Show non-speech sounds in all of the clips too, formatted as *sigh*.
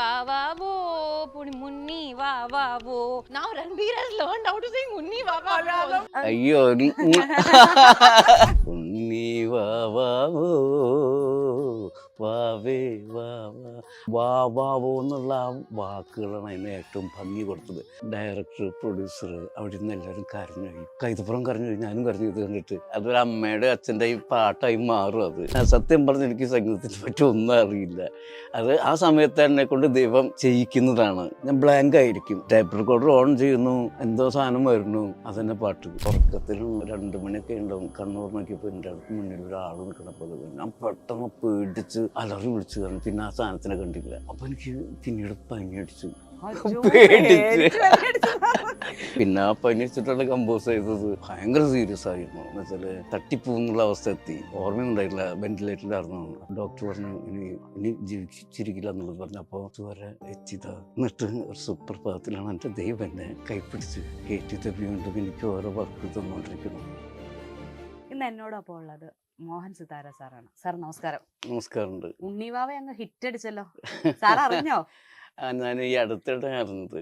वाह वाह वो पुणी मुन्नी वाह वाह वो now Ranbir has learned how to sing Munni वाह वाह अय्यो मुन्नी वाह वाह वो വാവേ വാ വാ. എന്നുള്ള ആ വാക്കുകളാണ് അതിന് ഏറ്റവും ഭംഗി കൊടുത്തത്. ഡയറക്ടർ പ്രൊഡ്യൂസർ അവിടെ നിന്ന് എല്ലാവരും കരഞ്ഞു പോയി. കൈതപ്പുറം കരഞ്ഞു ഞാനും കരഞ്ഞു ഇത് കണ്ടിട്ട്. അതൊരു അമ്മയുടെ അച്ഛന്റെ ഈ പാട്ടായി മാറും അത്. സത്യം പറഞ്ഞ് എനിക്ക് സംഗീതത്തിനെ പറ്റി ഒന്നും അറിയില്ല. അത് ആ സമയത്ത് എന്നെ കൊണ്ട് ദൈവം ചെയ്യിക്കുന്നതാണ്. ഞാൻ ബ്ലാങ്ക് ആയിരിക്കും. ടൈപ്പ് റെക്കോർഡർ ഓൺ ചെയ്യുന്നു. എന്തോ സാധനം വരുന്നു. അതന്നെ പാട്ട്. ഉറക്കത്തിലും രണ്ട് മണിയൊക്കെ ഉണ്ടാവും. കണ്ണൂർ നോക്കിയപ്പോൾ എന്റെ അടുത്ത് മുന്നിൽ ഒരാൾ നിൽക്കണപ്പോൾ ഞാൻ പെട്ടെന്ന് പേടിച്ച് അലറി വിളിച്ചു കാരണം പിന്നെ ആ സാധനത്തിനെ കണ്ടില്ല അപ്പൊ എനിക്ക് പിന്നീട് പനി അടിച്ചു. പേടിച്ച്. പിന്നെ ആ പനി വെച്ചിട്ടാണ് കമ്പോസ് ചെയ്തത്. ഭയങ്കര സീരിയസ് ആയിരുന്നു. എന്നുവെച്ചാൽ തട്ടിപ്പോന്നുള്ള അവസ്ഥ എത്തി. വെന്റിലേറ്ററിൽ വെന്റിലേറ്ററിലായിരുന്നു ഡോക്ടർ പറഞ്ഞു ഇനി ഇനി ജീവിച്ചിരിക്കില്ല എന്നുള്ളത് പറഞ്ഞു. അപ്പോൾ ഇതുവരെ എത്തിയതാ. എന്നിട്ട് ഒരു സുപ്രഭാതത്തിലാണ് എന്റെ ദൈവം എന്നെ കൈപ്പിടിച്ച് കയറ്റി തപ്പി വീണ്ടും എനിക്ക് ഓരോ വർക്ക് തന്നുകൊണ്ടിരിക്കുന്നു ഇന്ന് എന്നോടൊപ്പം ഉള്ളത്? മോഹൻ സിതാര സാറാണ്. സാർ നമസ്കാരം. നമസ്കാരമുണ്ട്. ഉണ്ണിവാവ അങ്ങ് ഹിറ്റ് അടിച്ചല്ലോ. സാർ അറിഞ്ഞോ? ഞാൻ ഈ അടുത്തിടെ അറിഞ്ഞത്.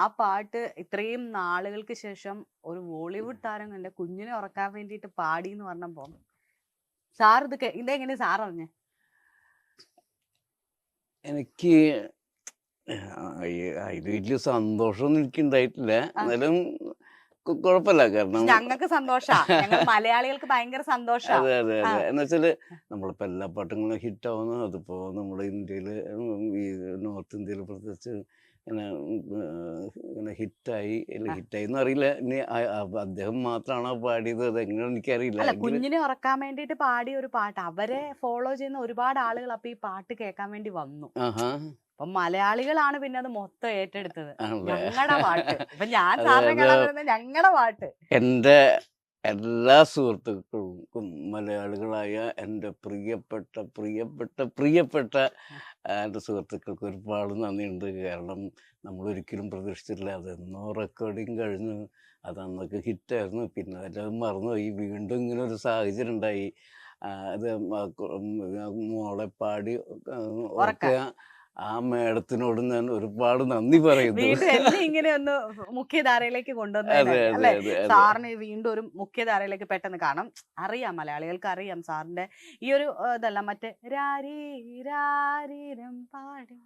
ആ പാട്ട് ഇത്രയും നാളുകൾക്ക് ശേഷം ഒരു ബോളിവുഡ് താരം എന്റെ കുഞ്ഞിനെ ഉറക്കാൻ വേണ്ടിയിട്ട് പാടി എന്ന് പറഞ്ഞപ്പോ സാർ ഇത് ഇതെങ്ങനെ സാർ അറിഞ്ഞേ? എനിക്ക് ഇത് വലിയ സന്തോഷമൊന്നും എനിക്ക് ഉണ്ടായിട്ടില്ല എന്നാലും കുഴപ്പമില്ല. കാരണം ഞങ്ങൾക്ക് സന്തോഷമാണ് ഞങ്ങൾ മലയാളികൾക്ക് ഭയങ്കര സന്തോഷം. അതെ അതെ. അതെ. എന്ന് വെച്ചാൽ നമ്മളിപ്പോ എല്ലാ പാട്ടുകളും ഹിറ്റ് ആവുന്നു അതിപ്പോ നമ്മുടെ ഇന്ത്യയിൽ ഈ നോർത്ത് ഇന്ത്യയിൽ പ്രത്യേകിച്ച് ഇങ്ങനെ ഹിറ്റായി. അല്ല ഹിറ്റായി എന്ന് അറിയില്ല. ഇനി അദ്ദേഹം മാത്രമാണോ പാടിയത് അത് എങ്ങനെ എനിക്കറിയില്ല കുഞ്ഞിനെ ഉറക്കാൻ വേണ്ടിയിട്ട് പാടിയ ഒരു പാട്ട്. അവരെ ഫോളോ ചെയ്യുന്ന ഒരുപാട് ആളുകൾ അപ്പൊ ഈ പാട്ട് കേൾക്കാൻ വേണ്ടി വന്നു. ആഹാ. അപ്പൊ മലയാളികളാണ് പിന്നെ അത് മൊത്തം ഏറ്റെടുത്തത്. ഞങ്ങളുടെ പാട്ട്. *laughs* എന്റെ ഞാൻ സാറിനെ ഞങ്ങളുടെ പാട്ട്. എന്റെ എല്ലാ സുഹൃത്തുക്കൾക്കും മലയാളികളായ എന്റെ പ്രിയപ്പെട്ട പ്രിയപ്പെട്ട പ്രിയപ്പെട്ട എന്റെ സുഹൃത്തുക്കൾക്ക് ഒരുപാട് നന്ദിയുണ്ട്. കാരണം നമ്മൾ ഒരിക്കലും പ്രതീക്ഷിച്ചിട്ടില്ല. അതെന്നോ റെക്കോർഡിങ് കഴിഞ്ഞു. അത് അന്നൊക്കെ ഹിറ്റായിരുന്നു. പിന്നെ അതെല്ലാം മറന്നുപോയി. വീണ്ടും ഇങ്ങനെ ഒരു സാഹചര്യം ഉണ്ടായി. അത് മോളെ പാടി ഉറക്കുക ഓർക്കുക. ആ മേഡത്തിനോട് ഞാൻ ഒരുപാട് നന്ദി പറയുന്നു. എന്നെ ഇങ്ങനെ ഒന്ന് മുഖ്യധാരയിലേക്ക് കൊണ്ടുവന്നു സാറിന് വീണ്ടും ഒരു മുഖ്യധാരയിലേക്ക് പെട്ടെന്ന് കാണാം. അറിയാം മലയാളികൾക്ക് അറിയാം സാറിന്റെ ഈ ഒരു ഇതല്ല മറ്റേ രാരീ രാരീരം പാടി.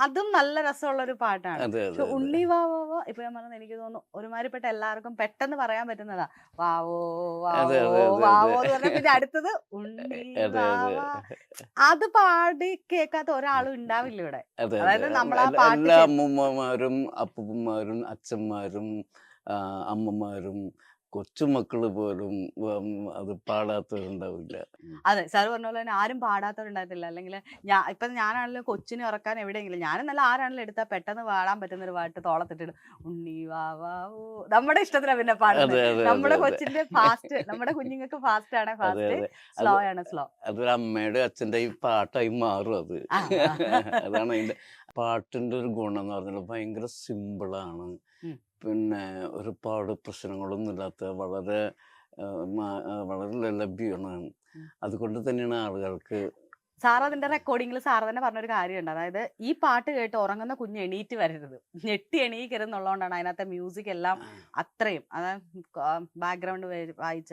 അതും നല്ല രസമുള്ള ഒരു പാട്ടാണ് പക്ഷെ ഉണ്ണി വാവോ ഇപ്പൊ ഞാൻ പറഞ്ഞത് എനിക്ക് തോന്നുന്നു ഒരുമാതിരിപ്പെട്ട എല്ലാവർക്കും പെട്ടെന്ന് പറയാൻ പറ്റുന്നതാ. വാവോ വാവോ വാവോ എന്ന് പറഞ്ഞാൽ പിന്നെ അടുത്തത് ഉണ്ണി *laughs* വാവ *laughs* അത്. പാടി കേൾക്കാത്ത ഒരാളും ഉണ്ടാവില്ല ഇവിടെ. അതായത് നമ്മളാ പാട്ട് എല്ലാ അമ്മൂമ്മമാരും അപ്പൂപ്പന്മാരും അച്ഛന്മാരും അമ്മമാരും കൊച്ചുമക്കൾ പോലും അത് പാടാത്തവരുണ്ടാവില്ല. അതെ സാർ പറഞ്ഞ പോലെ തന്നെ ആരും പാടാത്തവരുണ്ടായിട്ടില്ല അല്ലെങ്കിൽ ഞാൻ ഇപ്പൊ ഞാനാണല്ലോ കൊച്ചിനെ ഇറക്കാൻ എവിടെയെങ്കിലും ഞാനും നല്ല ആരാണല്ലോ എടുത്താൽ പെട്ടെന്ന് പാടാൻ പറ്റുന്ന ഒരു പാട്ട് തോളത്തിട്ടിട്ട് ഉണ്ണി വാവാവോ നമ്മുടെ ഇഷ്ടത്തിലാണ് പിന്നെ പാടുന്നത്. നമ്മുടെ. കൊച്ചിന്റെ ഫാസ്റ്റ് നമ്മുടെ കുഞ്ഞുങ്ങൾക്ക് ഫാസ്റ്റ് ആണ് ഫാസ്റ്റ്. സ്ലോ ആണ് സ്ലോ. അതൊരു അമ്മയുടെ അച്ഛന്റെ ഈ പാട്ടായി മാറും അത്. അതാണ് അതിന്റെ പാട്ടിന്റെ ഒരു ഗുണം എന്ന് പറഞ്ഞാൽ ഭയങ്കര സിമ്പിളാണ്. പിന്നെ ഒരുപാട് പ്രശ്നങ്ങളൊന്നും ഇല്ലാത്ത വളരെ വളരെ ലഭ്യമാണ്. അതുകൊണ്ട് തന്നെയാണ് ആളുകൾക്ക് സാർ അതിന്റെ റെക്കോർഡിങ്ങിൽ സാർ തന്നെ പറഞ്ഞൊരു കാര്യമുണ്ട്. അതായത് ഈ പാട്ട് കേട്ട് ഉറങ്ങുന്ന കുഞ്ഞ് എണീറ്റ് വരരുത്. ഞെട്ടി എണീക്കരുത് എന്നുള്ളതുകൊണ്ടാണ് അതിനകത്തെ മ്യൂസിക് എല്ലാം അത്രയും. അതായത് ബാക്ക്ഗ്രൗണ്ട് വായിച്ച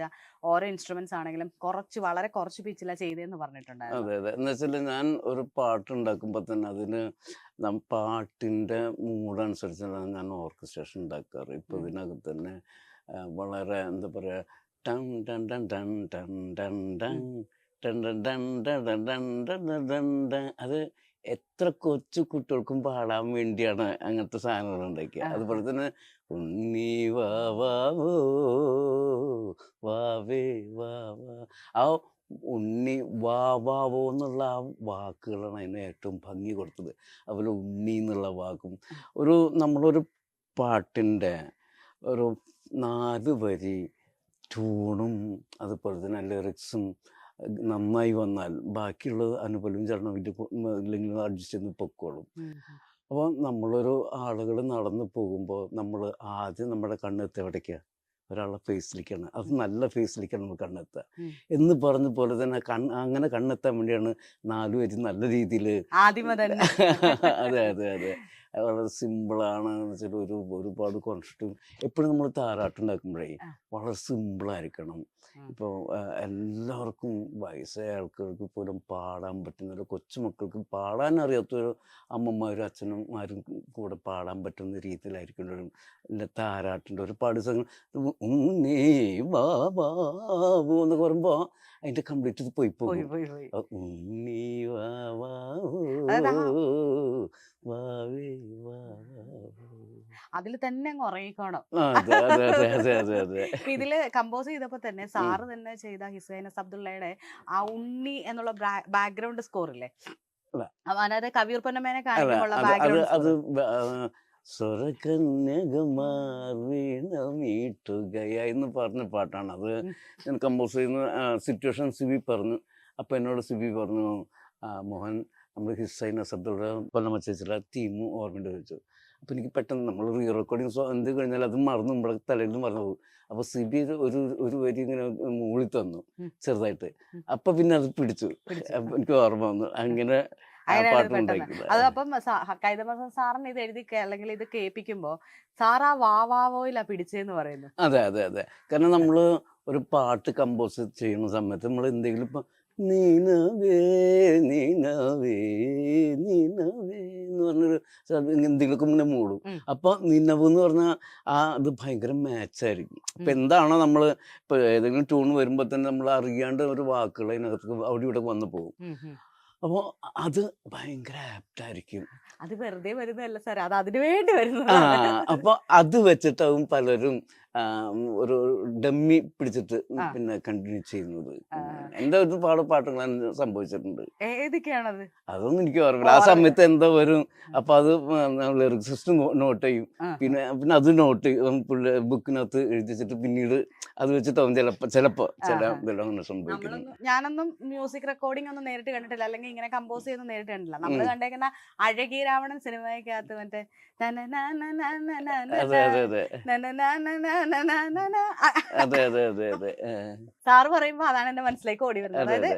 ഓരോ ഇൻസ്ട്രുമെന്റ്സ് ആണെങ്കിലും കുറച്ച് വളരെ കുറച്ച് പിച്ചില ചെയ്തതെന്ന് പറഞ്ഞിട്ടുണ്ടായിരുന്നു. അതെ അതെ. എന്ന് വെച്ചാൽ ഞാൻ ഒരു പാട്ട് ഉണ്ടാക്കുമ്പോൾ തന്നെ അതിന് പാട്ടിന്റെ മൂഡനുസരിച്ചാണ് ഞാൻ ഓർക്കസ്ട്രേഷൻ ഉണ്ടാക്കാറ്. ഇപ്പൊ. ഇതിനകത്ത് തന്നെ വളരെ എന്താ പറയാ ടൺ ടൺ ടൺ ടൺ ടൺ ടൺ അത് എത്ര കൊച്ചു കുട്ടികൾക്കും പാടാൻ വേണ്ടിയാണ് അങ്ങനത്തെ സാധനങ്ങൾ ഉണ്ടാക്കിയത് അതുപോലെ തന്നെ ഉണ്ണി വാവേ വാവാ ആ ഉണ്ണി വാവാവോ എന്നുള്ള ആ വാക്കുകളാണ് അതിന് ഏറ്റവും ഭംഗി കൊടുത്തത്. അതുപോലെ ഉണ്ണി എന്നുള്ള വാക്കും. ഒരു നമ്മളൊരു പാട്ടിന്റെ ഒരു നാല് വരി ട്യൂണും അതുപോലെ തന്നെ ലിറിക്സും നന്നായി വന്നാൽ ബാക്കിയുള്ളത് അനുപലും ചരണം ഇല്ലെങ്കിൽ അഡ്ജസ്റ്റ് ചെയ്ത് പൊക്കോളും. അപ്പോൾ നമ്മളൊരു ആളുകൾ നടന്നു പോകുമ്പോൾ നമ്മൾ ആദ്യം നമ്മുടെ കണ്ണെത്തി എവിടേക്കാണ് ഒരാളുടെ ഫേസിലേക്കാണ് അത് നല്ല ഫേസിലേക്കാണ് നമ്മൾ കണ്ണെത്തുക. എന്ന് പറഞ്ഞ പോലെ തന്നെ കൺ അങ്ങനെ കണ്ണെത്താൻ വേണ്ടിയാണ് നാലു പേര് നല്ല രീതിയിൽ *laughs* അതെ അതെ അത്. വളരെ സിമ്പിളാണ് വെച്ചാൽ ഒരു ഒരുപാട് കോൺസെപ്റ്റും എപ്പോഴും നമ്മൾ താരാട്ടുണ്ടാക്കുമ്പോഴേ. വളരെ സിമ്പിളായിരിക്കണം ആയിരിക്കണം. ഇപ്പോൾ എല്ലാവർക്കും വയസ്സായ ആൾക്കാർക്ക് പോലും പാടാൻ പറ്റുന്ന ഒരു കൊച്ചുമക്കൾക്ക് പാടാൻ അറിയാത്തൊരു അമ്മമാരും അച്ഛനും ആരും കൂടെ പാടാൻ പറ്റുന്ന രീതിയിലായിരിക്കണം താരാട്ടിന്റെ ഒരു പാട് സംഘം ഉന്നേ വാ വാ എന്നൊക്കെ പറയുമ്പോൾ അതിന്റെ കംപ്ലീറ്റ് ഇത് പോയി പോയി ഉണ്ണി അതിൽ തന്നെ അങ്ങ് ഉറങ്ങിക്കോണം. ഇതിൽ കമ്പോസ് ചെയ്തപ്പോ തന്നെ സാറ് തന്നെ ചെയ്ത ഹിസൈൻ അബ്ദുള്ളയുടെ ആ ഉണ്ണി എന്നുള്ള ബാക്ക്ഗ്രൗണ്ട് സ്കോർ ഇല്ലേ? അല്ല. അതായത് കവിയൂർ പൊന്നമേനെ അത് ബാക്ക്ഗ്രൗണ്ട് വീണമീട്ടുകയ എന്ന് പറഞ്ഞ പാട്ടാണ്. അത്. ഞാൻ കമ്പോസ് ചെയ്യുന്ന സിറ്റുവേഷൻ സിബി പറഞ്ഞു. അപ്പം എന്നോട് സിബി പറഞ്ഞു മോഹൻ നമ്മൾ ഹിസൈൻ അസബ്ദുള്ള കൊല്ലം ചേച്ചിയുടെ തീം ഓർമ്മയുണ്ട് ചോദിച്ചു. അപ്പോൾ എനിക്ക് പെട്ടെന്ന് നമ്മൾ റീ റെക്കോർഡിങ് സോ എന്ത് കഴിഞ്ഞാൽ അത് മറന്നു നമ്മുടെ തലയിൽ നിന്ന് മറന്നു പോകും. അപ്പോൾ സിബി ഒരു ഒരു വരി ഇങ്ങനെ മൂളി തന്നു ചെറുതായിട്ട്. അപ്പം അപ്പോൾ പിന്നെ അത് പിടിച്ചു. പിടിച്ചു. എനിക്ക് ഓർമ്മ വന്നു. അങ്ങനെ അത് അപ്പം കൈതമസം സാറിന് ഇത് എഴുതി അല്ലെങ്കിൽ ഇത് കേൾപ്പിക്കുമ്പോ സാർ ആ വാവാവോയിലാ പിടിച്ചെന്ന് പറയുന്നു. അതെ അതെ അതെ. കാരണം നമ്മൾ ഒരു പാട്ട് കമ്പോസ് ചെയ്യുന്ന സമയത്ത് നമ്മൾ എന്തെങ്കിലും ഇപ്പം നീനവേ നീനവേ നീനവേ എന്ന് പറഞ്ഞൊരു എന്തെങ്കിലുമൊക്കെ ഇങ്ങനെ മൂടും. അപ്പൊ അപ്പോൾ നിന്നവ് എന്ന് പറഞ്ഞാൽ ആ അത് ഭയങ്കര മാച്ചായിരിക്കും അപ്പം. എന്താണോ നമ്മൾ ഇപ്പോൾ ഏതെങ്കിലും ട്യൂൺ വരുമ്പോൾ തന്നെ നമ്മൾ അറിയാണ്ട് ഒരു വാക്കുകൾ അതിനകത്ത് അവിടെ ഇവിടെ വന്നു പോകും. അപ്പോൾ അത് ഭയങ്കര ആപ്റ്റായിരിക്കും അത് വെറുതെ വരുന്നതല്ല സാർ അത് അതിനു വേണ്ടി ആ വരുന്നതാണ്. അപ്പോൾ അത് വെച്ചിട്ടാവും പലരും ഒരു ഡമ്മി പിടിച്ചിട്ട് പിന്നെ കണ്ടിന്യൂ ചെയ്യുന്നത്. എന്റെ ഒരു പാട് പാട്ടുകൾ അങ്ങനെ സംഭവിച്ചിട്ടുണ്ട്. ഏതൊക്കെയാണത്? അതൊന്നും എനിക്ക് ഓർമ്മയില്ല. ആ സമയത്ത് എന്തോ വരും അപ്പൊ അത് ലിറിക്സിസ്റ്റ് നോട്ട് ചെയ്യും. പിന്നെ പിന്നെ അത് നോട്ട് ബുക്കിനകത്ത് എഴുതിച്ചിട്ട് പിന്നീട് അത് വെച്ചിട്ടാവും ചിലപ്പോ ചിലപ്പോ ചില. ഇതെല്ലാം അങ്ങനെ സംഭവിക്കുന്നു. ഞാനൊന്നും മ്യൂസിക് റെക്കോർഡിംഗ് ഒന്നും നേരിട്ട് കണ്ടിട്ടില്ല. അല്ലെങ്കിൽ ഇങ്ങനെ കമ്പോസ് ചെയ്യുന്ന നേരിട്ട് കണ്ടിട്ടില്ല. നമ്മൾ കണ്ടേക്കുന്ന അഴകി രാവണൻ സിനിമയ്ക്കകത്ത് മറ്റേ അതെ അതെ അതെ അതെ സാറ് പറയുമ്പോ അതാണ് എന്റെ മനസ്സിലേക്ക് ഓടി വരുന്നത് അതായത്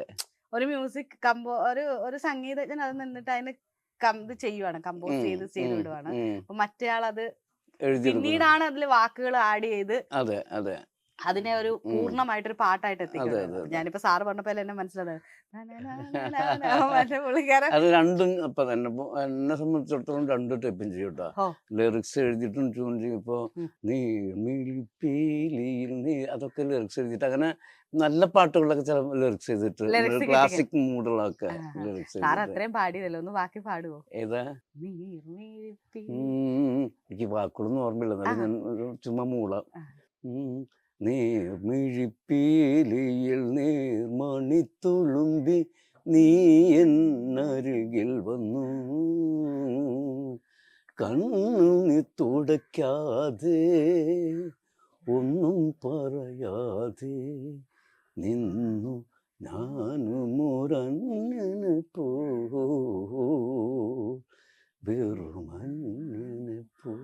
ഒരു മ്യൂസിക് കമ്പോ ഒരു ഒരു സംഗീതജ്ഞൻ അത് നിന്നിട്ട് അതിന് ഇത് ചെയ്യുവാണ് കമ്പോസ് ചെയ്ത് ചെയ്ത് വിടുവാണ്. അപ്പൊ മറ്റേയാൾ അത് പിന്നീടാണ് അതിൽ വാക്കുകൾ ആഡ് ചെയ്ത് അതെ അതെ അതിനെ ഒരു പൂർണമായിട്ട് പൂർണമായിട്ടൊരു പാട്ടായിട്ട് എത്തിക്കുന്നത്. ഞാനിപ്പോ സാറ് പറഞ്ഞപ്പോ എന്നെ മനസ്സിലായത്? *laughs* അത് രണ്ടും അപ്പൊ തന്നെ എന്നെ സംബന്ധിച്ചിടത്തോളം രണ്ടും ടൈപ്പും ചെയ്യട്ടോ. ലിറിക്സ് എഴുതിയിട്ടും ട്യൂൺ ചെയ്യും ഇപ്പോൾ നീ അതൊക്കെ ലിറിക്സ് എഴുതിയിട്ട് അങ്ങനെ നല്ല പാട്ടുകളൊക്കെ ചില ലിറിക്സ് ചെയ്തിട്ട് ക്ലാസിക് മൂഡുകളൊക്കെ. ലിറിക്സ് അത്രയും പാടിയതല്ലോ ഒന്ന് ബാക്കി പാടുവോ? ഏതാ? എനിക്ക് വാക്കുകളൊന്നും ഓർമ്മയില്ല. ഞാൻ ചുമ്മാ മൂളാം. നീർമിഴിപ്പീലിയിൽ നീർമണിത്തുളുമ്പി നീ എന്നരുകിൽ വന്നു. കണ്ണു തുടയ്ക്കാതെ ഒന്നും പറയാതെ നിന്നു. ഞാനും ഒരണ്ണന് പോ വെറുമണ്ണന് പോ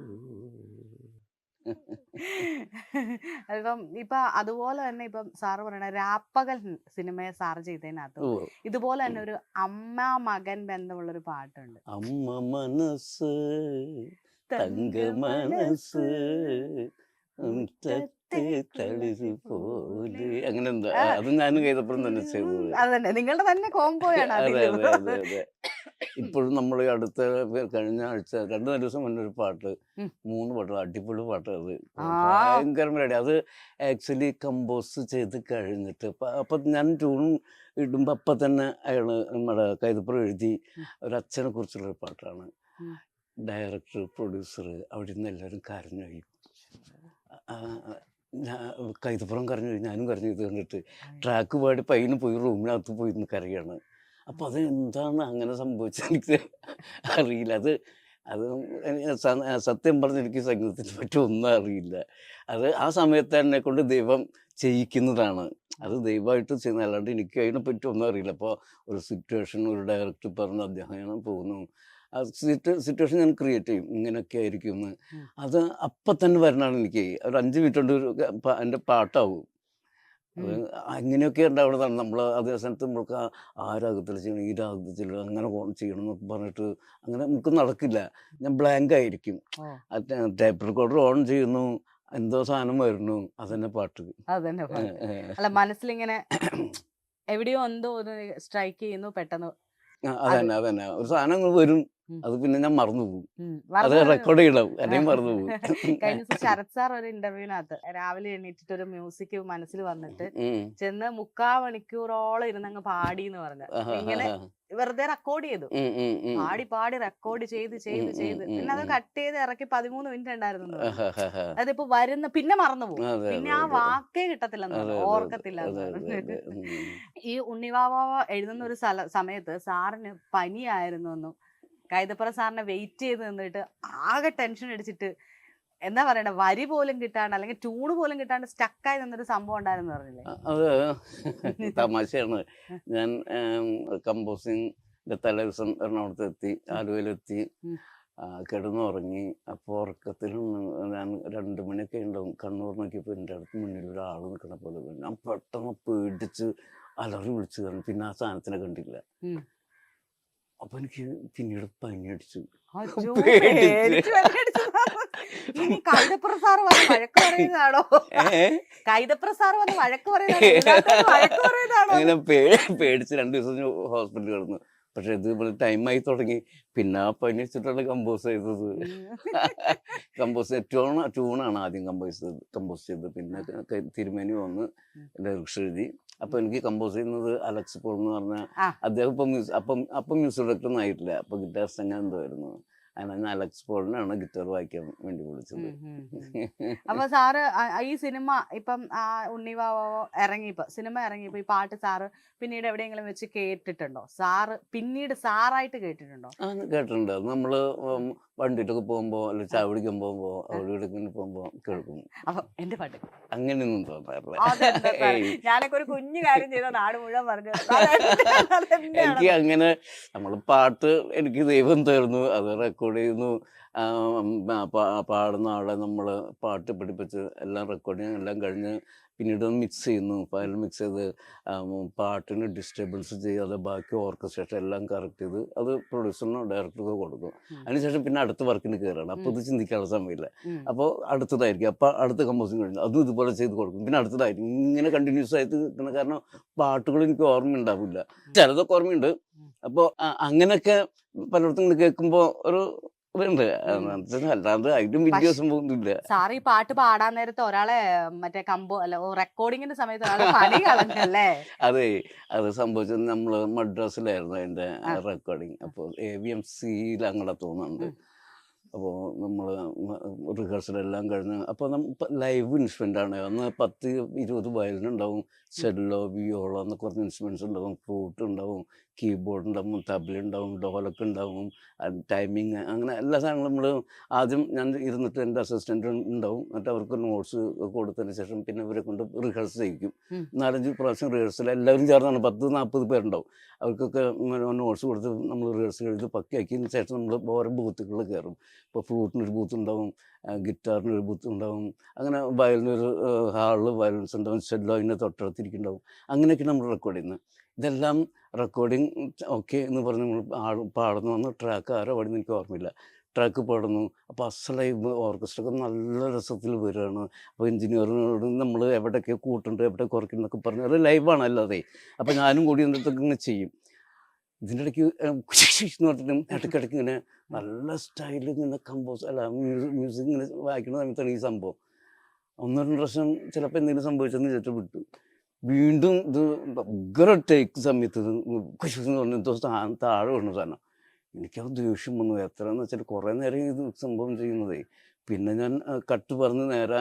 ഇപ്പം ഇപ്പൊ അതുപോലെ തന്നെ ഇപ്പം സാറ് പറയണ രാപ്പകൽ സിനിമയെ സാറ് ചെയ്തതിനകത്ത് ഇതുപോലെ തന്നെ ഒരു അമ്മ മകൻ ബന്ധമുള്ള ഒരു പാട്ടുണ്ട്. അമ്മ മനസ്സ് തങ്ക മനസ്സ് അങ്ങനെന്താ അങ്ങനെ എന്താ? അത് ഞാൻ കൈതപ്പുറം തന്നെ ചെയ്തത്. അത് നിങ്ങളുടെ തന്നെ കോംബോയാണ് ഇപ്പോഴും നമ്മൾ അടുത്ത കഴിഞ്ഞ ആഴ്ച രണ്ടു നാല് ദിവസം മുന്നേ ഒരു പാട്ട്. മൂന്ന് പാട്ട് അടിപൊളി പാട്ട് അത്. ഭയങ്കര മെലഡി അത് ആക്ച്വലി കമ്പോസ് ചെയ്ത് കഴിഞ്ഞിട്ട് അപ്പൊ- ഞാൻ ട്യൂൺ ഇടുമ്പോൾ അപ്പം തന്നെ അയാൾ നമ്മുടെ കൈതപ്പുറം എഴുതി. ഒരു അച്ഛനെ പാട്ടാണ്. ഡയറക്ടർ പ്രൊഡ്യൂസർ അവിടെ നിന്ന് എല്ലാവരും കരഞ്ഞു കൈതപ്പുറം കരഞ്ഞു ഞാനും കരഞ്ഞു ഇത് കണ്ടിട്ട്. ട്രാക്ക് പാടി പയ്യന് പോയി റൂമിനകത്ത് പോയി നിന്ന് കരയാണ്. അപ്പോൾ അത് എന്താണ് അങ്ങനെ സംഭവിച്ചത് എനിക്ക് അറിയില്ല. അത് അത് സത്യം പറഞ്ഞ് എനിക്ക് സംഗീതത്തിനെ പറ്റി ഒന്നും അറിയില്ല. അത് ആ സമയത്ത് എന്നെ കൊണ്ട് ദൈവം ചെയ്യിക്കുന്നതാണ്. അത് ദൈവമായിട്ട് ചെയ്യുന്ന അല്ലാണ്ട് എനിക്ക് അതിനെ പറ്റി ഒന്നും അറിയില്ല. അപ്പോൾ ഒരു സിറ്റുവേഷൻ ഒരു ഡയറക്ടർ പറഞ്ഞു അദ്ദേഹം പോകുന്നു. ആ സിറ്റുവേഷൻ ഞാൻ ക്രിയേറ്റ് ചെയ്യും. ഇങ്ങനെയൊക്കെ ആയിരിക്കും എന്ന്. അത് അപ്പം തന്നെ വരണമാണ് എനിക്ക്. ഒരു അഞ്ച് മിനിറ്റ് കൊണ്ട് ഒരു എന്റെ പാട്ടാവും. അത് അങ്ങനെയൊക്കെ ഉണ്ടാവുന്നതാണ് നമ്മൾ അതേ സ്ഥലത്ത് നമ്മൾക്ക് ആ- രാഗത്തിൽ ചെയ്യണം ഈ രാഗത്തിൽ ചെയ്യണം അങ്ങനെ ചെയ്യണം എന്നൊക്കെ പറഞ്ഞിട്ട് അങ്ങനെ നമുക്ക് നടക്കില്ല. ഞാൻ ബ്ലാങ്ക് ആയിരിക്കും. ടേപ്പ് റെക്കോർഡർ ഓൺ ചെയ്യുന്നു എന്തോ സാധനം വരുന്നു അതന്നെ പാട്ട്. അതന്നെ. അല്ല മനസ്സിലിങ്ങനെ എവിടെയോ എന്തോ ഒന്ന് സ്ട്രൈക്ക് ചെയ്യുന്നു പെട്ടെന്ന്. അതന്നെ അതന്നെ. ഒരു സാധനം വരും. അത് പിന്നെ ഞാൻ മറന്നു പോകും. ഉം, അത് റെക്കോർഡ് ചെയ്യണം. അല്ലെങ്കിൽ മറന്നു പോകും. *laughs* കഴിഞ്ഞ ദിവസം *laughs* ശരത് സാർ ഒരു ഇന്റർവ്യൂവിനകത്ത് രാവിലെ എണീറ്റിട്ട് ഒരു മ്യൂസിക് മനസ്സിൽ വന്നിട്ട്. ചെന്ന് മുക്കാ മണിക്കൂറോളം ഇരുന്നങ്ങ് പാടി എന്ന് പറഞ്ഞു ഇങ്ങനെ വെറുതെ റെക്കോർഡ് ചെയ്തു. പാടി പാടി റെക്കോർഡ് ചെയ്ത് ചെയ്ത് ചെയ്ത്. പിന്നെ അത് കട്ട് ചെയ്ത് ഇറക്കി പതിമൂന്ന് മിനിറ്റ് ഉണ്ടായിരുന്നു. അതിപ്പോ വരുന്ന പിന്നെ മറന്നു പോകും. പിന്നെ ആ വാക്കേ കിട്ടത്തില്ലെന്ന് അതെ, ഓർക്കത്തില്ല. ഈ ഉണ്ണിവാവ എഴുതുന്ന ഒരു സ്ഥല സമയത്ത് സാറിന് പനിയായിരുന്നു എന്നും കൈതപ്പുറ സാറിനെ വെയിറ്റ് ചെയ്ത് നിന്നിട്ട് ആകെ ടെൻഷൻ അടിച്ചിട്ട് എന്താ പറയണ വരി പോലും കിട്ടാണ്ട് അല്ലെങ്കിൽ ട്യൂണ് പോലും കിട്ടാണ്ട് സ്റ്റക്കായി നിന്നൊരു സംഭവം ഉണ്ടായിരുന്നു പറഞ്ഞില്ലേ? അത് *laughs* തമാശയാണ്. ഞാൻ കമ്പോസിംഗിന്റെ തലേ ദിവസം എറണാകുളത്ത് എത്തി ആലുവയിലെത്തി. കിടന്നുറങ്ങി. അപ്പോൾ ഉറക്കത്തിൽ ഞാൻ രണ്ട് മണിയൊക്കെ ഉണ്ടാവും കണ്ണൂർ നോക്കിയപ്പോൾ എന്റെ അടുത്ത് മുന്നിൽ ഒരാൾ നിൽക്കണ പോലെ. ഞാൻ പെട്ടെന്ന് പേടിച്ച് അലറി വിളിച്ചു കാരണം പിന്നെ ആ സാധനത്തിനെ കണ്ടില്ല. അപ്പൊ എനിക്ക് പിന്നീട് പനി അടിച്ചു അയ്യോ, പേടിച്ച്. പേടിച്ച് പേടിച്ചതാ. ഇനി കൈതപ്ര സാറ് വന്ന് വഴക്ക് പറയുന്നതാണോ? കൈതപ്രസാർ കൈതപ്ര വന്ന് വഴക്ക് പറയുന്നതാണോ? അങ്ങനെ പേടിച്ച് രണ്ടു ദിവസം ഹോസ്പിറ്റലിൽ കിടന്നു. പക്ഷെ ഇത് ടൈമായി തുടങ്ങി. പിന്നെ ആ പനി വെച്ചിട്ടാണ് കമ്പോസ് ചെയ്തത്. കമ്പോസ് ട്യൂൺ ട്യൂണാണ് ആദ്യം കമ്പോസ് ചെയ്തത് കമ്പോസ് ചെയ്തത് പിന്നെ തിരുമേനി വന്ന് ലിറിക്സ് എഴുതി. അപ്പൊ എനിക്ക് കമ്പോസ് ചെയ്യുന്നത് അലക്സ് പോൾ എന്ന് പറഞ്ഞ അദ്ദേഹം ഇപ്പം അപ്പൊ അപ്പം മ്യൂസിക് ഡയറക്ടർ ഒന്നും ആയിട്ടില്ല. അപ്പൊ ഗിറ്റാർ സംഘം എന്തോ ആയിരുന്നു. അങ്ങനെ അലക്സ് പോളിനാണ് ഗിറ്റാർ വായിക്കാൻ വേണ്ടി വിളിച്ചത്. അപ്പൊ *laughs* സാറ് ഈ സിനിമ ഇപ്പം ആ ഉണ്ണിവാവോ ഇറങ്ങിയപ്പോ സിനിമ ഇറങ്ങിയപ്പോ ഈ പാട്ട് സാറ് പിന്നീട് എവിടെയെങ്കിലും വെച്ച് കേട്ടിട്ടുണ്ടോ? സാറ് പിന്നീട് സാറായിട്ട് കേട്ടിട്ടുണ്ടോ? ആ കേട്ടിട്ടുണ്ട്. നമ്മൾ വണ്ടിയിട്ടൊക്കെ പോകുമ്പോ അല്ലെ ചായ പോകുമ്പോ അവിടെ ഇങ്ങനെ പോകുമ്പോ കേൾക്കും. അപ്പൊ എന്റെ പാട്ട് അങ്ങനെയൊന്നും തോന്നാറില്ല. ഞാനൊക്കെ ഒരു കുഞ്ഞു കാര്യം ചെയ്ത നാട് മുഴുവൻ പറഞ്ഞു എനിക്ക് അങ്ങനെ നമ്മൾ പാട്ട് എനിക്ക് ദൈവം തരുന്നു. അത് റെക്കോർഡ് ചെയ്യുന്നു ആ, പാ- പാടുന്ന ആളെ നമ്മൾ പാട്ട് പഠിപ്പിച്ച് എല്ലാം റെക്കോർഡിങ് എല്ലാം കഴിഞ്ഞ് പിന്നീട് മിക്സ് ചെയ്യുന്നു. ഫയൽ മിക്സ് ചെയ്ത് പാട്ടിന് ഡിസ്റ്റർബൻസ് ചെയ്യാതെ ബാക്കി ഓർക്കസ്ട്രേഷൻ എല്ലാം കറക്റ്റ് ചെയ്ത് അത് പ്രൊഡ്യൂസറിനോ ഡയറക്ടർക്കോ കൊടുക്കും. അതിനുശേഷം പിന്നെ അടുത്ത വർക്കിന് കയറണം അപ്പോൾ ഇത് ചിന്തിക്കാനുള്ള സമയമില്ല. അപ്പോൾ അടുത്തതായിരിക്കും. അപ്പോൾ അടുത്ത കമ്പോസിങ് കഴിഞ്ഞു. അതും ഇതുപോലെ ചെയ്ത് കൊടുക്കും. പിന്നെ അടുത്തതായിരിക്കും. ഇങ്ങനെ കണ്ടിന്യൂസ് ആയിട്ട് നിൽക്കുന്ന കാരണം പാട്ടുകൾ എനിക്ക് ഓർമ്മ ഉണ്ടാവില്ല. ചിലതൊക്കെ ഓർമ്മയുണ്ട്. അപ്പോൾ അങ്ങനെയൊക്കെ പലയിടത്തും കേൾക്കുമ്പോൾ ഒരു ഇതുണ്ട്. അല്ലാണ്ട് അതിലും വലിയ സംഭവമൊന്നുമില്ല സാറ് ഈ പാട്ട് പാടാൻ നേരത്തെ ഒരാളെ മറ്റേ കമ്പോ അല്ല റെക്കോർഡിങ്ങിന്റെ സമയത്ത് ഒരാളെ പണി കളഞ്ഞല്ലേ? *laughs* അതെ അത് സംഭവിച്ചത് നമ്മൾ മദ്രാസിലായിരുന്നു അതിന്റെ റെക്കോർഡിങ് അപ്പോൾ എ വി എം സിയിൽ അങ്ങനെ തോന്നുന്നുണ്ട്. അപ്പോൾ നമ്മൾ റിഹേഴ്സലെല്ലാം കഴിഞ്ഞ് അപ്പോൾ നമ്മൾ ലൈവ് ഇൻസ്ട്രുമെന്റ് ആണ്. അന്ന് പത്ത് ഇരുപത് വയലിൻ ഉണ്ടാവും സെല്ലോ വിയോളോ എന്ന കുറച്ച് ഇൻസ്ട്രുമെന്റ്സ് ഉണ്ടാവും ഫ്ലൂട്ട് ഉണ്ടാവും കീബോർഡ് ഉണ്ടാവും തബ്ല ഉണ്ടാവും ഡോലൊക്കെ ഉണ്ടാവും ടൈമിങ് അങ്ങനെ എല്ലാ സാധനങ്ങളും നമ്മൾ ആദ്യം ഞാൻ ഇരുന്നിട്ട് എന്റെ അസിസ്റ്റന്റ് ഉണ്ടാവും. എന്നിട്ട് അവർക്ക് നോട്ട്സ് കൊടുത്തതിന് ശേഷം പിന്നെ ഇവരെ കൊണ്ട് റിഹേഴ്സൽ ചെയ്യിക്കും. നാലഞ്ച് പ്രാവശ്യം റിഹേഴ്സൽ എല്ലാവരും ചേർന്നാണ്. പത്ത് നാൽപ്പത് പേരുണ്ടാവും. അവർക്കൊക്കെ നോട്ട്സ് കൊടുത്ത് നമ്മൾ റിഹേഴ്സൽ എഴുതി പക്കയാക്കിയതിന് ശേഷം നമ്മൾ ഓരോ ബൂത്തുകളിൽ കയറും. ഇപ്പോൾ ഫ്ലൂട്ടിനൊരു ബൂത്ത് ഉണ്ടാവും ഗിറ്റാറിനൊരു ബൂത്ത് ഉണ്ടാവും അങ്ങനെ വയലിനൊരു ഹാളിൽ വയലൻസ് ഉണ്ടാവും സെല്ലോ അതിന്റെ തൊട്ടടുത്തിരിക്കുന്നുണ്ടാവും. അങ്ങനെയൊക്കെ നമ്മൾ റെക്കോർഡ് ചെയ്യുന്നത് ഇതെല്ലാം റെക്കോർഡിങ് ഓക്കെ എന്ന് പറഞ്ഞ് നമ്മൾ പാടുന്നു വന്ന് ട്രാക്ക് ആരോ പാടുന്നു എനിക്ക് ഓർമ്മയില്ല. ട്രാക്ക് പാടുന്നു അപ്പോൾ അസലായി ഓർക്കസ്ട്ര ഒക്കെ നല്ല രസത്തിൽ വരികയാണ് അപ്പോൾ എഞ്ചിനീയറിനോട് നമ്മൾ എവിടെയൊക്കെ കൂട്ടുണ്ട് എവിടെ കുറയ്ക്കണം പറഞ്ഞു അത് ലൈവാണ് അല്ലാതെ. അപ്പോൾ ഞാനും കൂടി എന്നിട്ടൊക്കെ ഇങ്ങനെ ചെയ്യും. ഇതിന്റെ ഇടയ്ക്ക് എന്ന് പറഞ്ഞിട്ടും ഇടയ്ക്കിടയ്ക്ക് ഇങ്ങനെ നല്ല സ്റ്റൈലിൽ ഇങ്ങനെ കമ്പോസ് അല്ല മ്യൂസിക് ഇങ്ങനെ വായിക്കുന്ന സമയത്താണ് ഈ സംഭവം. ഒന്ന് രണ്ട് പ്രാവശ്യം ചിലപ്പോൾ എന്തെങ്കിലും സംഭവിച്ചെന്ന് വിചാരിച്ചു വിട്ടു. വീണ്ടും ഇത് ഭയങ്കര ടേക്ക് സമയത്ത് എന്ന് പറഞ്ഞ എന്തോ സ്ഥാനം താഴെ വീണ സാധനം. എനിക്കത് ദേഷ്യം വന്നു. എത്ര എന്ന് വെച്ചാൽ കുറേ നേരം ഇത് സംഭവം ചെയ്യുന്നതേ. പിന്നെ ഞാൻ കട്ട് പറഞ്ഞ് നേരെ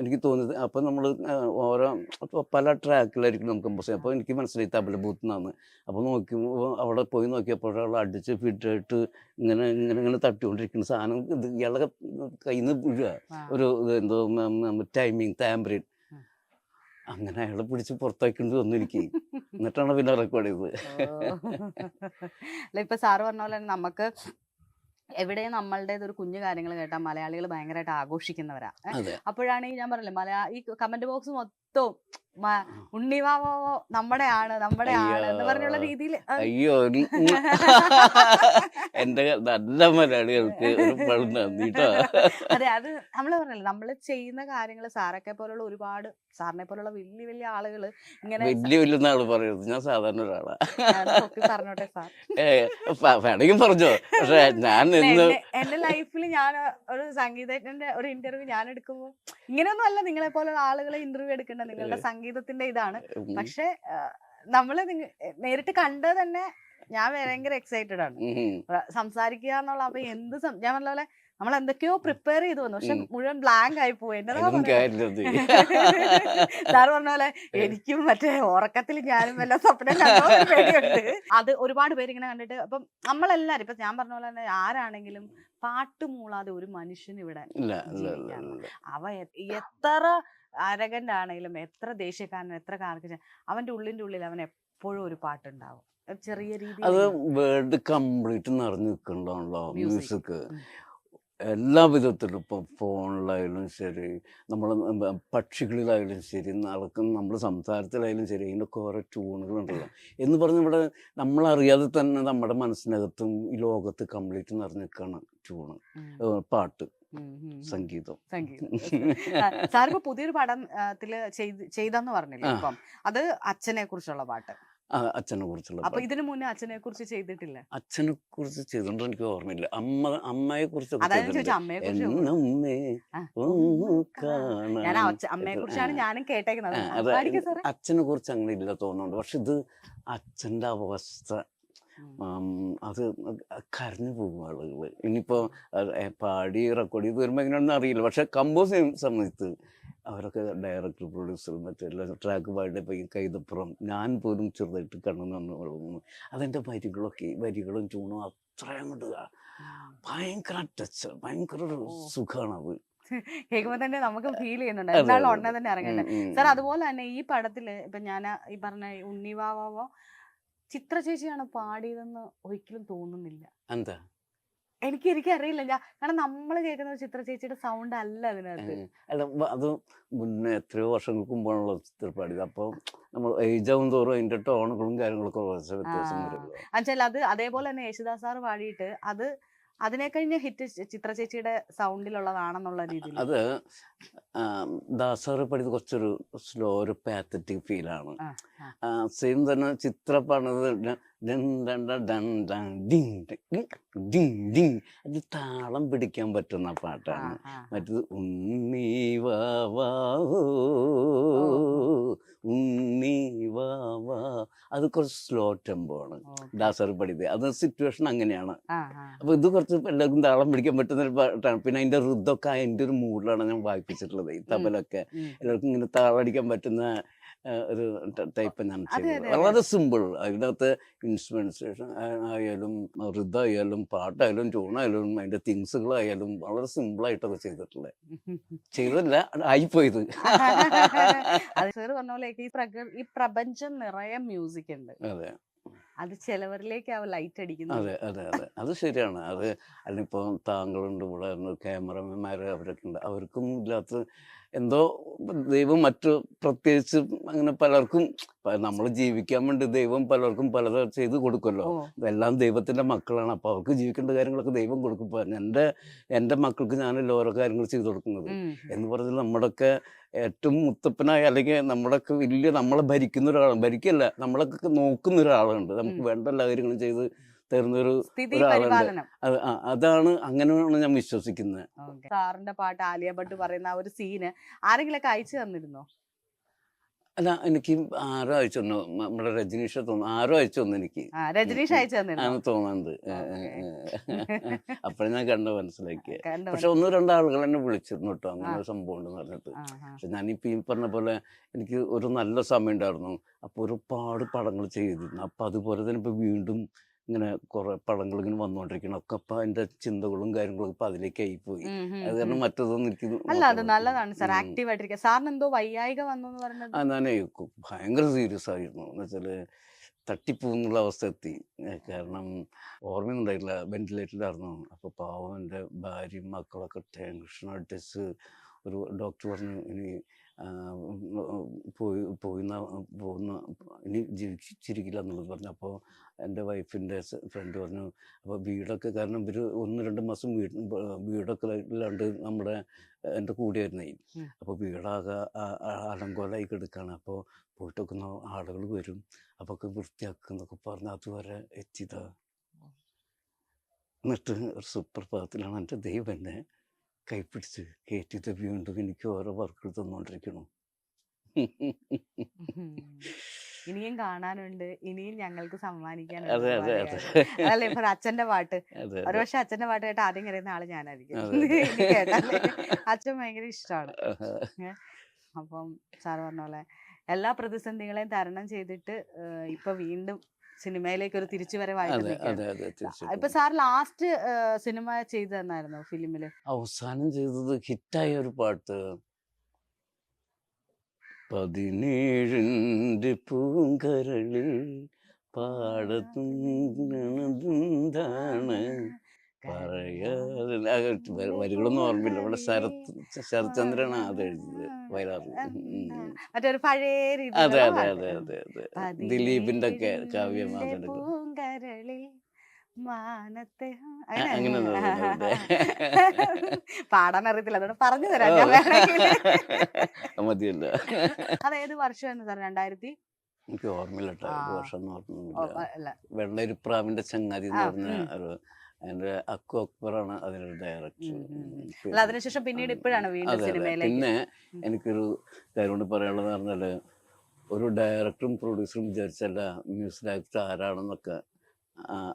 എനിക്ക് തോന്നിയത് അപ്പം നമ്മൾ ഓരോ പല ട്രാക്കിലായിരിക്കും നമുക്ക് കമ്പോസ് അപ്പോൾ എനിക്ക് മനസ്സിലായി തബല ബൂത്ത് നിന്നാണ് അപ്പോൾ നോക്കുമ്പോൾ അവിടെ പോയി നോക്കിയപ്പോൾ അവൾ അടിച്ച് ഫിറ്റായിട്ട് ഇങ്ങനെ ഇങ്ങനെ ഇങ്ങനെ തട്ടിക്കൊണ്ടിരിക്കുന്ന സാധനം. ഇത് ഇയാളുടെ കയ്യിൽ നിന്ന് വീഴുക ഒരു എന്തോ ടൈമിങ് താമ്പറിൻ. അങ്ങനെ അയാളെ പിടിച്ച് പുറത്താക്കേണ്ടി വന്നു എനിക്ക്. എന്നിട്ടാണ് പിന്നെ റെക്കോർഡ് ചെയ്തത്. അല്ല ഇപ്പൊ സാറ് പറഞ്ഞ പോലെ നമുക്ക് എവിടെയും നമ്മളുടേത് ഒരു കുഞ്ഞു കാര്യങ്ങൾ കേട്ടാൽ മലയാളികൾ ഭയങ്കരമായിട്ട് ആഘോഷിക്കുന്നവരാ? അപ്പോഴാണ് ഈ ഞാൻ പറഞ്ഞില്ലേ മലയാ ഈ കമന്റ് ബോക്സ് മൊത്തവും ആണ് നമ്മുടെ ആണ് എന്ന് പറഞ്ഞുള്ള രീതിയിൽ അയ്യോ *laughs* എന്റെ നല്ല മലയാളികൾക്ക് *laughs* അതെ അത് നമ്മൾ പറഞ്ഞല്ലോ നമ്മൾ ചെയ്യുന്ന കാര്യങ്ങൾ സാറൊക്കെ പോലുള്ള ഒരുപാട് സാറിനെ പോലുള്ള വലിയ വലിയ ആളുകൾ ഇങ്ങനെ വലിയ വലിയ ആൾ പറയരുത് ഞാൻ സാധാരണ ഒരാളാ. പറഞ്ഞോട്ടെ സാർ. വേണമെങ്കിൽ പറഞ്ഞോ. പക്ഷെ ഞാൻ എന്റെ- ലൈഫിൽ ഞാൻ ഒരു സംഗീതജ്ഞന്റെ ഒരു ഇന്റർവ്യൂ ഞാൻ എടുക്കുമ്പോൾ ഇങ്ങനെയൊന്നും അല്ല നിങ്ങളെ പോലുള്ള ആളുകളെ ഇന്റർവ്യൂ എടുക്കേണ്ട നിങ്ങളുടെ സംഗീതത്തിന്റെ ഇതാണ്. പക്ഷെ നമ്മൾ നേരിട്ട് കണ്ടത് തന്നെ ഞാൻ ഭയങ്കര എക്സൈറ്റഡ് ആണ്. സംസാരിക്കുക എന്നുള്ള അപ്പൊ എന്ത് ഞാൻ *laughs* പറഞ്ഞ പോലെ നമ്മൾ എന്തൊക്കെയോ പ്രിപ്പയർ ചെയ്തു വന്നു. പക്ഷെ മുഴുവൻ ബ്ലാങ്ക് ആയി പോയി. സാർ പറഞ്ഞ പോലെ എനിക്കും മറ്റേ ഉറക്കത്തിൽ ഞാനും വല്ല സ്വപ്നം കണ്ടോ പേടിയുണ്ട്. അത് ഒരുപാട് പേര് ഇങ്ങനെ കണ്ടിട്ട് അപ്പം നമ്മളെല്ലാരും ഇപ്പൊ ഞാൻ പറഞ്ഞ പോലെ തന്നെ ആരാണെങ്കിലും പാട്ട് മൂളാതെ ഒരു മനുഷ്യൻ ഇവിടെ. അവ എത്ര അരകന്റ് ആണെങ്കിലും എത്ര ദേഷ്യക്കാരനും എത്ര കാർക്ക് അവന്റെ ഉള്ളിന്റെ ഉള്ളിൽ അവൻ എപ്പോഴും ഒരു പാട്ടുണ്ടാവും. ചെറിയ ചെറിയ അത് രീതിയിൽ വേൾഡ് കംപ്ലീറ്റ് നിറഞ്ഞു നിൽക്കണ്ടാണല്ലോ മ്യൂസിക്. എല്ലാ വിധത്തിലും ഇപ്പോൾ ഫോണിലായാലും ശരി നമ്മൾ പക്ഷികളിലായാലും ശരി നടക്കുന്ന നമ്മൾ സംസാരത്തിലായാലും ശരി അതിനൊക്കെ ഓരോ ട്യൂണുകളുണ്ടല്ലോ എന്ന് പറഞ്ഞ് ഇവിടെ നമ്മളറിയാതെ തന്നെ നമ്മുടെ മനസ്സിനകത്തും ഈ ലോകത്ത് കംപ്ലീറ്റ് നിറഞ്ഞു നിൽക്കുകയാണ് ട്യൂണ് പാട്ട്. സംഗീതം. ഇപ്പൊ പുതിയൊരു പടത്തിൽ ചെയ്ത് ചെയ്തെന്ന് പറഞ്ഞില്ലേ അപ്പം അത് അച്ഛനെ കുറിച്ചുള്ള പാട്ട്. അച്ഛനെ കുറിച്ചുള്ള അപ്പൊ ഇതിനു മുന്നേ അച്ഛനെ കുറിച്ച് ചെയ്തിട്ടില്ല? അച്ഛനെ കുറിച്ച് ചെയ്തോണ്ട് എനിക്ക് ഓർമ്മയില്ല. അമ്മ അമ്മയെ കുറിച്ച് അമ്മയെ കുറിച്ചാണ്. ഞാനും കേട്ടേക്കുന്നത്. അച്ഛനെ കുറിച്ച് അങ്ങനെ ഇല്ല തോന്നുന്നുണ്ട്. പക്ഷെ ഇത് അച്ഛന്റെ അവസ്ഥ അത് കരഞ്ഞു പോകും ആളുകൾ. ഇനിയിപ്പോൾ പാടി റെക്കോർഡ് ചെയ്ത് വരുമ്പോൾ എങ്ങനെയാണെന്ന് അറിയില്ല. പക്ഷെ കമ്പോസ് ചെയ്യുന്ന സമയത്ത് അവരൊക്കെ ഡയറക്ടർ പ്രൊഡ്യൂസർ മറ്റെല്ലാം ട്രാക്ക് പാടിയപ്പോൾ ഈ കൈതപ്പുറം ഞാൻ പോലും ചെറുതായിട്ട് കണ്ണു നിന്ന് വളർന്നു അതിന്റെ വരികളൊക്കെ വരികളും ചൂണും അത്രയും കൊണ്ട് ഭയങ്കര ടച്ച് ഭയങ്കര. സുഖമാണ് അത്. കേൾക്കുമ്പോ തന്നെ നമുക്ക് ഫീൽ ചെയ്യുന്നുണ്ട്. എന്നാലും ഉടനെ തന്നെ ഇറങ്ങട്ടെ സാർ അതുപോലെ തന്നെ ഈ പടത്തിൽ ഇപ്പൊ ഞാൻ ഈ പറഞ്ഞ ഉണ്ണിവാവോ ചിത്ര ചേച്ചിയാണ് പാടിയതെന്ന് ഒരിക്കലും തോന്നുന്നില്ല. എന്താ? എനിക്ക് എനിക്കറിയില്ല. ഞാൻ കാരണം നമ്മൾ കേൾക്കുന്ന ചിത്ര ചേച്ചിയുടെ സൗണ്ട് അല്ല അതിനകത്ത്. അല്ല അത് മുന്നേ എത്രയോ വർഷങ്ങൾക്ക് മുമ്പാണല്ലോ ചിത്രം പാടിയത്. അപ്പോൾ നമ്മൾ ഏജാവും തോറും അതിന്റെ ടോണുകളും കാര്യങ്ങളൊക്കെ വ്യത്യാസം ആ. വരുമല്ലോ. എന്നുവെച്ചാൽ അത് അതേപോലെ തന്നെ യേശുദാസ് സാർ പാടിയിട്ട് അത് അതിനെ ഹിറ്റ് ചിത്ര ചേച്ചിയുടെ സൗണ്ടിലുള്ളതാണെന്നുള്ള രീതിയിൽ അത് ദാസാറ് പഠിത് കുറച്ചൊരു സ്ലോ ഒരു പാത്തറ്റിക് ഫീലാണ്. സെയിം തന്നെ ചിത്ര പാടുന്നത് അത് താളം പിടിക്കാൻ പറ്റുന്ന പാട്ടാണ്. മറ്റത് ഉണ്ണി വാ വാ ഓ, ഉണ്ണി അത് കുറച്ച് സ്ലോ ടെമ്പോ ആണ് ഓക്കേ. ദാസർ പഠിത് അത് സിറ്റുവേഷൻ അങ്ങനെയാണ്. അപ്പൊ ഇത് കുറച്ച് എല്ലാവർക്കും താളം പിടിക്കാൻ പറ്റുന്ന ഒരു പാട്ടാണ്. പിന്നെ അതിന്റെ ഋതൊക്കെ അതിന്റെ ഒരു മൂഡിലാണ് ഞാൻ വായിപ്പിച്ചിട്ടുള്ളത്. ഈ തബലൊക്കെ. എല്ലാവർക്കും ഇങ്ങനെ താളം അടിക്കാൻ പറ്റുന്ന ഒരു ടൈപ്പ് ഞാൻ ചെയ്യുന്നത്. വളരെ സിമ്പിൾ. അതിനകത്ത് ഇൻസ്ട്രുമെന്റേഷൻ ആയാലും ഋതായാലും പാട്ടായാലും ട്യൂണായാലും അതിന്റെ തിങ്സുകളായാലും വളരെ സിമ്പിൾ ആയിട്ടൊക്കെ ചെയ്തിട്ടുള്ളത് ചെയ്തല്ല ആയിപ്പോയത്. പറഞ്ഞ പോലെ ഈ പ്രപഞ്ചം നിറയെ മ്യൂസിക് ഉണ്ട്. അതെ. അത് ചിലവരിലേക്കാവും ലൈറ്റ് അടിക്കുന്നത്. അതെ അതെ അതെ. അത് ശരിയാണ്. അത് അല്ലിപ്പോൾ താങ്കളുണ്ട് ഇവിടെ ക്യാമറമാൻമാർ അവരൊക്കെ ഉണ്ട്. അവർക്കും ഇല്ലാത്ത എന്തോ ദൈവം മറ്റു പ്രത്യേകിച്ച് അങ്ങനെ പലർക്കും നമ്മൾ ജീവിക്കാൻ വേണ്ടി ദൈവം പലർക്കും പലതും ചെയ്ത് കൊടുക്കുമല്ലോ എല്ലാം ഇതെല്ലാം ദൈവത്തിന്റെ മക്കളാണ്. അപ്പൊ അവർക്ക് ജീവിക്കേണ്ട കാര്യങ്ങളൊക്കെ ദൈവം കൊടുക്കും. എന്റെ എന്റെ മക്കൾക്ക് ഞാനല്ല ഓരോ കാര്യങ്ങൾ ചെയ്തു കൊടുക്കുന്നത്. എന്ന് പറഞ്ഞാൽ നമ്മുടെയൊക്കെ ഏറ്റവും മുത്തപ്പനായ അല്ലെങ്കിൽ നമ്മളൊക്കെ വലിയ നമ്മളെ ഭരിക്കുന്ന ഒരാളാണ്. ഭരിക്കല്ല നമ്മളൊക്കെ നോക്കുന്ന ഒരാളുണ്ട്. നമുക്ക് വേണ്ട എല്ലാ കാര്യങ്ങളും ചെയ്ത് തരുന്നൊരു സ്ഥിതി ഒരാളുണ്ട്. പരിപാലനം. അത് ആ, അതാണ് അങ്ങനെയാണ് ഞാൻ വിശ്വസിക്കുന്നത്. സാറിന്റെ പാട്ട് ആലിയ ഭട്ട് പറയുന്ന ആ ഒരു സീന് ആരെങ്കിലൊക്കെ അയച്ചു തന്നിരുന്നോ? അല്ല എനിക്ക് ആരോ അയച്ചു തന്നു. നമ്മുടെ രജനീഷ് തോന്നുന്നു. ആരോ അയച്ചു തന്നു എനിക്ക്. രജനീഷ്. അയച്ചു ആണ് തോന്നുന്നത്. അപ്പോഴേ ഞാൻ കണ്ട മനസ്സിലാക്കിയ. പക്ഷെ ഒന്നോ രണ്ടോ ആളുകൾ എന്നെ വിളിച്ചിരുന്നു കേട്ടോ. അങ്ങനെ. ഒരു സംഭവം ഉണ്ടെന്ന് പറഞ്ഞിട്ട്. പക്ഷെ ഞാനിപ്പോൾ ഈ പറഞ്ഞ പോലെ എനിക്ക് ഒരു നല്ല സമയം ഉണ്ടായിരുന്നു. അപ്പോൾ ഒരുപാട് പടങ്ങൾ ചെയ്തിരുന്നു. അപ്പൊ അതുപോലെ തന്നെ ഇപ്പൊ വീണ്ടും ഇങ്ങനെ കുറേ പടങ്ങൾ ഇങ്ങനെ വന്നുകൊണ്ടിരിക്കണം ഒക്കെ അപ്പൊ അതിന്റെ ചിന്തകളും കാര്യങ്ങളും ഇപ്പം അതിലേക്ക് ഉം, അത് കാരണം മറ്റൊന്നും നിൽക്കുന്നു എനിക്ക് അല്ല അത് നല്ലതാണ് സാർ. ആക്റ്റീവ് ആയിട്ടിരിക്കുക സാറിന് എന്തോ വയ്യായിക വന്നു എന്ന് ആ പറഞ്ഞത് ഞാനേ കു- ഭയങ്കര സീരിയസ് ആയിരുന്നു. എന്ന് വെച്ചാൽ തട്ടിപ്പോന്നുള്ള അവസ്ഥ എത്തി കാരണം ഓർമ്മയൊന്നുണ്ടായില്ല വെന്റിലേറ്ററിലായിരുന്നു അപ്പോൾ പാവം എന്റെ ഭാര്യയും മക്കളൊക്കെ ടെൻഷൻ അടിച്ച് ഒരു ഡോക്ടർ പറഞ്ഞു ഇനി ആ, പോയി പോയിന്ന പോകുന്ന ഇനി ജീവിച്ചിരിക്കില്ല എന്നുള്ളത് പറഞ്ഞു. അപ്പോൾ എന്റെ വൈഫിന്റെ ഫ്രണ്ട് പറഞ്ഞു അപ്പോൾ വീടൊക്കെ കാരണം ഇവർ ഒന്ന് രണ്ട് മാസം വീട് വീടൊക്കെ ഇല്ലാണ്ട് നമ്മുടെ എന്റെ കൂടെയായിരുന്നേ. ആയിരുന്നേ അപ്പോൾ വീടാകെ അലങ്കോലമായി കിടക്കുകയാണ് അപ്പോൾ പോയിട്ടൊക്കെ ആളുകൾ വരും. അപ്പോൾ ഒക്കെ വൃത്തിയാക്കുന്നൊക്കെ പറഞ്ഞ് അതുവരെ എത്തിയതാണ് എന്നിട്ട് ഒരു സുപ്രഭാതത്തിലാണ് എന്റെ ദൈവം എന്നെ കൈപ്പിടിച്ച് കയറ്റിയത് വീണ്ടും എനിക്ക് ഓരോ വർക്കുകൾ തന്നുകൊണ്ടിരിക്കണം ഉം. ഇനിയും കാണാനുണ്ട്. ഇനിയും ഞങ്ങൾക്ക് സമ്മാനിക്കാനുണ്ട് അതെ അതെ ഒരുപാട് അതെ. അതല്ലേ ഇപ്പൊ അച്ഛന്റെ പാട്ട്. ഒരുപക്ഷെ ഒരു പക്ഷെ അച്ഛന്റെ പാട്ട് കേട്ട് ആദ്യം കരയുന്ന ആൾ ഞാനായിരിക്കും. അച്ഛൻ ഭയങ്കര ഇഷ്ടമാണ്. അപ്പം സാറ് പറഞ്ഞ പോലെ എല്ലാ പ്രതിസന്ധികളെയും തരണം ചെയ്തിട്ട് ഇപ്പൊ വീണ്ടും സിനിമയിലേക്ക് ഒരു തിരിച്ചുവരവായിട്ട് ഇപ്പൊ സാർ ലാസ്റ്റ് സിനിമ ചെയ്തു തന്നായിരുന്നു ഫിലിമിൽ? അവസാനം ചെയ്തത് ഹിറ്റായ ഒരു പാട്ട്. പതിനേഴിന്റെ പൂങ്കരളിൽ പാടത്തും പറയാതെ ആ വ- വരികളൊന്നും ഓർമ്മയില്ല. ഇവിടെ ശരത് ശരത്ചന്ദ്രനാണ് അത് എഴുതിയത് വയലാറിൽ മറ്റൊരു പഴയ അതെ അതെ അതെ അതെ അതെ. ദിലീപിന്റെ ഒക്കെ കാവ്യം അതെടുക്കും മാനത്തെ അങ്ങനെ. പാടാൻ അറിയത്തില്ല. അതോടെ പറഞ്ഞു തരാം മതിയല്ല. അതേത് വർഷമായിരുന്നു സാർ രണ്ടായിരത്തി എനിക്ക് ഓർമ്മയില്ല കേട്ടോ. വർഷം ഓർമ്മയില്ല. വെള്ളരിപ്രാവിന്റെ ചങ്ങാതി എന്ന് പറഞ്ഞ ഒരു എന്റെ അക്കു അക്ബറാണ് അതിനൊരു ഡയറക്ടർ അല്ല അതിനുശേഷം പിന്നീട് ഇപ്പോഴാണ് വീണ്ടും സിനിമയിലേക്ക് പിന്നെ. എനിക്കൊരു കാര്യം കൊണ്ട് പറയാനുള്ളത് പറഞ്ഞാൽ ഒരു ഡയറക്ടറും പ്രൊഡ്യൂസറും വിചാരിച്ചല്ല മ്യൂസിക് ഡയറക്ടർ ആരാണെന്നൊക്കെ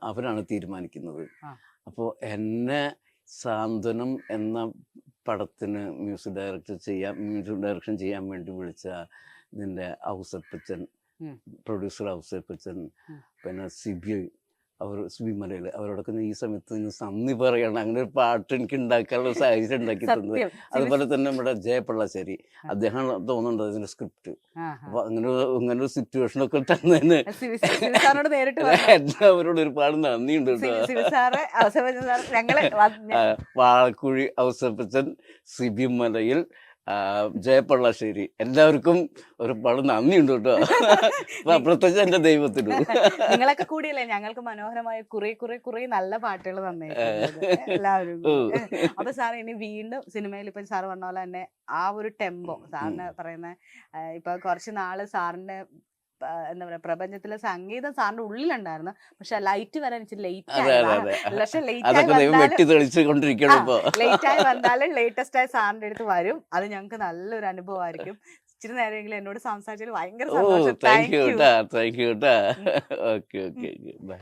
അവരാണ് തീരുമാനിക്കുന്നത്. അപ്പോൾ എന്നെ സാന്ത്വനം എന്ന പടത്തിന് മ്യൂസിക് ഡയറക്ടർ ചെയ്യാൻ മ്യൂസിക് ഡയറക്ഷൻ ചെയ്യാൻ വേണ്ടി വിളിച്ച നിന്റെ ഔസപ്പച്ചൻ. പ്രൊഡ്യൂസർ ഔസപ്പച്ചൻ. പിന്നെ സിബി അവർ മലയിൽ അവരോടൊക്കെ ഈ സമയത്ത് നിങ്ങൾ നന്ദി പറയണം. അങ്ങനെ ഒരു പാട്ട് എനിക്ക് ഉണ്ടാക്കാനുള്ള സാഹചര്യം ഉണ്ടാക്കി തന്നത്. അതുപോലെ തന്നെ നമ്മുടെ ജയപിള്ളശ്ശേരി. അദ്ദേഹം തോന്നുന്നുണ്ട് അതിന്റെ സ്ക്രിപ്റ്റ്. അപ്പൊ അങ്ങനെ അങ്ങനെ ഒരു സിറ്റുവേഷൻ ഒക്കെ തന്നതിന് അവരോട് *laughs* ഒരുപാട് നന്ദിയുണ്ട് കേട്ടോ. വാഴക്കുഴി ഔസപ്പച്ചൻ സിബി മലയിൽ ആ, എല്ലാവർക്കും ഒരുപാട് നന്ദിയുണ്ട് കേട്ടോ. പ്രത്യേകിച്ച് എന്റെ ദൈവത്തിനു. നിങ്ങളൊക്കെ കൂടിയല്ലേ ഞങ്ങൾക്ക് മനോഹരമായ കുറെ കുറെ കുറെ നല്ല പാട്ടുകൾ തന്നെ എല്ലാവരും. അപ്പൊ സാർ ഇനി വീണ്ടും സിനിമയിൽ ഇപ്പൊ സാർ പറഞ്ഞ പോലെ തന്നെ ആ ഒരു ടെമ്പോ സാറിന് പറയുന്ന ഇപ്പൊ കുറച്ച് നാൾ സാറിന്റെ എന്താ പറയാ പ്രപഞ്ചത്തിലെ സംഗീതം സാറിന്റെ ഉള്ളിലുണ്ടായിരുന്നു. പക്ഷെ ലൈറ്റ് വരാൻ ഇച്ചിരി ലേറ്റ് പക്ഷെ ലേറ്റ് ആയി വന്നാലും വെട്ടി തെളിച്ച് കൊണ്ടിരിക്കണം ഇപ്പൊ. ലേറ്റ് ആയി വന്നാലും ലേറ്റസ്റ്റ് ആയി സാറിന്റെ അടുത്ത് വരും. അത് ഞങ്ങൾക്ക് നല്ലൊരു അനുഭവമായിരിക്കും. ഇച്ചിരി നേരമെങ്കിലും എന്നോട് സംസാരിച്ചതിൽ ഭയങ്കര സന്തോഷം. താങ്ക് താങ്ക് യു യു കേട്ടാ thank you okay okay bye